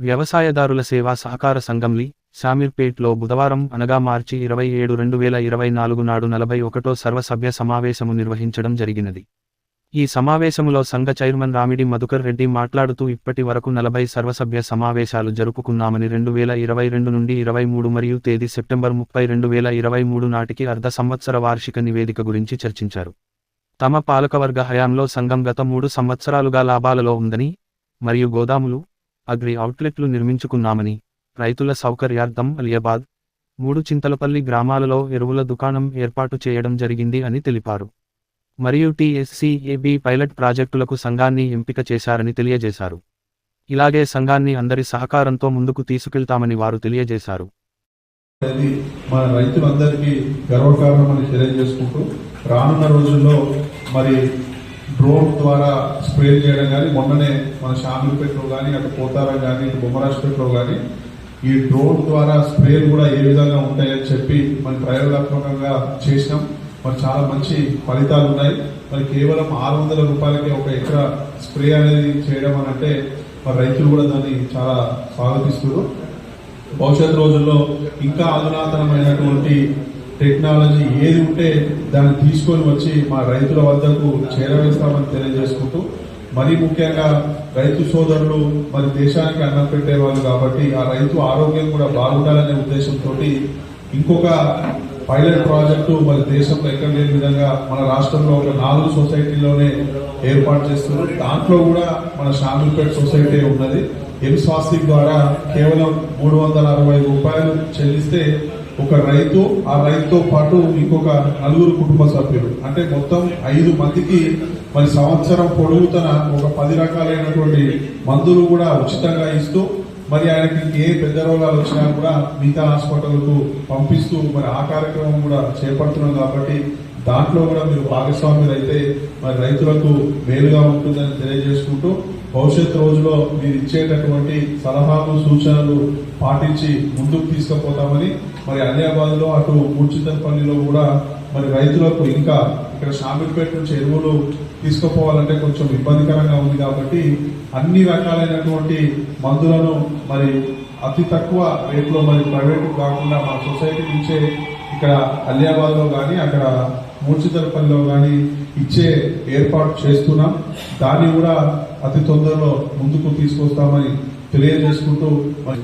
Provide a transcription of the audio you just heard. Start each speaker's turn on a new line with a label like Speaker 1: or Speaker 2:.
Speaker 1: వ్యవసాయదారుల సేవా సహకార సంఘంలి శామీర్పేట్లో బుధవారం అనగా మార్చి ఇరవై ఏడు రెండు వేల ఇరవై నాలుగు నాడు నలభై ఒకటో సర్వసభ్య సమావేశము నిర్వహించడం జరిగినది. ఈ సమావేశములో సంఘ చైర్మన్ రామిడి మధుకర్ రెడ్డి మాట్లాడుతూ ఇప్పటి వరకు నలభై సర్వసభ్య సమావేశాలు జరుపుకున్నామని రెండు వేల ఇరవై రెండు నుండి ఇరవై మూడు మరియు తేదీ సెప్టెంబర్ ముప్పై రెండు వేల ఇరవై మూడు నాటికి అర్ధ సంవత్సర వార్షిక నివేదిక గురించి చర్చించారు. తమ పాలకవర్గ హయాంలో సంఘం గత మూడు సంవత్సరాలుగా లాభాలలో ఉందని మరియు గోదాములు అగ్రి అవుట్లెట్లు నిర్మించుకున్నామని రైతుల సౌకర్యార్థం అలియాబాద్ మూడు చింతలపల్లి గ్రామాలలో ఎరువుల దుకాణం ఏర్పాటు చేయడం జరిగింది అని తెలిపారు. మరియు టీఎస్సీఏబీ పైలట్ ప్రాజెక్టులకు సంఘాన్ని ఎంపిక చేశారని తెలియజేశారు. ఇలాగే సంఘాన్ని అందరి సహకారంతో ముందుకు తీసుకెళ్తామని వారు తెలియజేశారు.
Speaker 2: మన రైతులందరికీ గర్వకారణమని తెలియజేసుకుంటూ రానున్న రోజుల్లో మరి డ్రోన్ ద్వారా స్ప్రే చేయడం కానీ మొన్ననే మన షామిల్పేటలో కానీ అటు పోతారం కానీ ఇటు బొమ్మరాజ్పేటలో కానీ ఈ డ్రోన్ ద్వారా స్ప్రేలు కూడా ఏ విధంగా ఉంటాయని చెప్పి మనం ప్రయోగాత్మకంగా చేసినాం. మరి చాలా మంచి ఫలితాలు ఉన్నాయి. మరి కేవలం ఆరు వందల రూపాయలకి ఒక ఎకరా స్ప్రే అనేది చేయడం అని అంటే మరి రైతులు కూడా దాన్ని చాలా స్వాగతిస్తున్నారు. భవిష్యత్ రోజుల్లో ఇంకా అధునాతనమైనటువంటి టెక్నాలజీ ఏది ఉంటే దాన్ని తీసుకొని వచ్చి మా రైతుల వద్దకు చేరవేస్తామని తెలియజేసుకుంటూ మరీ ముఖ్యంగా రైతు సోదరులు మరి దేశానికి అన్నం పెట్టేవాళ్ళు కాబట్టి ఆ రైతు ఆరోగ్యం కూడా బాగుండాలనే ఉద్దేశంతో ఇంకొక పైలట్ ప్రాజెక్టు మరి దేశంలో ఎక్కడ లేని విధంగా మన రాష్ట్రంలో ఒక నాలుగు సొసైటీలోనే ఏర్పాటు చేస్తున్నారు. దాంట్లో కూడా మన షామిల్పేట్ సొసైటీ ఉన్నది. ఎం స్వాస్తిక్ ద్వారా కేవలం మూడు వందల అరవై రూపాయలు చెల్లిస్తే ఒక రైతు ఆ రైతుతో పాటు ఇంకొక నలుగురు కుటుంబ సభ్యులు. అంటే మొత్తం ఐదు మందికి మరి సంవత్సరం పొడుగుతన ఒక పది రకాలైనటువంటి మందులు కూడా ఉచితంగా ఇస్తూ మరి ఆయనకి ఏ పెద్ద రోగాలు వచ్చినా కూడా మిగతా హాస్పిటల్కు పంపిస్తూ మరి ఆ కార్యక్రమం కూడా చేపడుతున్నాం కాబట్టి దాంట్లో కూడా మీరు భాగస్వామ్యులు అయితే మరి రైతులకు మేలుగా ఉంటుందని తెలియజేసుకుంటూ భవిష్యత్ రోజులో మీరు ఇచ్చేటటువంటి సలహాలు సూచనలు పాటించి ముందుకు తీసుకుపోతామని మరి అలియాబాద్లో అటు మూర్చితపల్లిలో కూడా మరి రైతులకు ఇంకా ఇక్కడ షామిల్పేట నుంచి ఎరువులు తీసుకుపోవాలంటే కొంచెం ఇబ్బందికరంగా ఉంది కాబట్టి అన్ని రకాలైనటువంటి మందులను మరి అతి తక్కువ రేట్లో మరి ప్రైవేట్ కాకుండా మన సొసైటీ నుంచే ఇక్కడ అలియాబాద్లో కానీ అక్కడ మూర్చితలపల్లిలో కానీ ఇచ్చే ఏర్పాటు చేస్తున్నాం. దాన్ని కూడా అతి తొందరలో ముందుకు తీసుకొస్తామని తెలియజేసుకుంటూ మరి